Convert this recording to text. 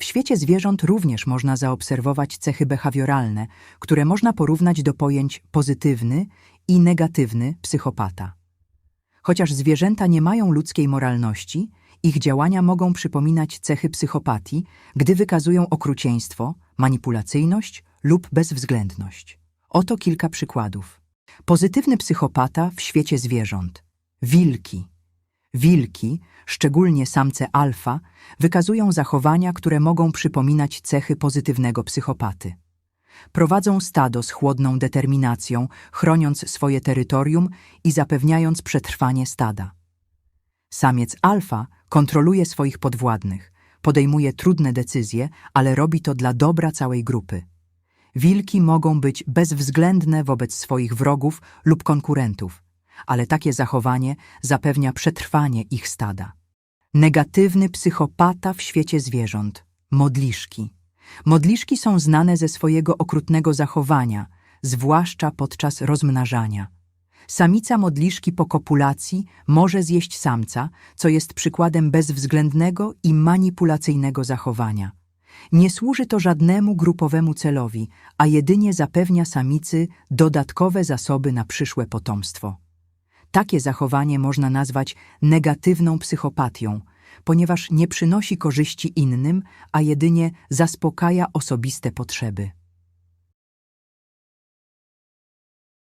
W świecie zwierząt również można zaobserwować cechy behawioralne, które można porównać do pojęć pozytywny i negatywny psychopata. Chociaż zwierzęta nie mają ludzkiej moralności, ich działania mogą przypominać cechy psychopatii, gdy wykazują okrucieństwo, manipulacyjność lub bezwzględność. Oto kilka przykładów. Pozytywny psychopata w świecie zwierząt. Wilki. Wilki, szczególnie samce alfa, wykazują zachowania, które mogą przypominać cechy pozytywnego psychopaty. Prowadzą stado z chłodną determinacją, chroniąc swoje terytorium i zapewniając przetrwanie stada. Samiec alfa kontroluje swoich podwładnych, podejmuje trudne decyzje, ale robi to dla dobra całej grupy. Wilki mogą być bezwzględne wobec swoich wrogów lub konkurentów, ale takie zachowanie zapewnia przetrwanie ich stada. Negatywny psychopata w świecie zwierząt modliszki. Modliszki są znane ze swojego okrutnego zachowania, zwłaszcza podczas rozmnażania. Samica modliszki po kopulacji może zjeść samca, co jest przykładem bezwzględnego i manipulacyjnego zachowania. Nie służy to żadnemu grupowemu celowi, a jedynie zapewnia samicy dodatkowe zasoby na przyszłe potomstwo. Takie zachowanie można nazwać negatywną psychopatią, ponieważ nie przynosi korzyści innym, a jedynie zaspokaja osobiste potrzeby.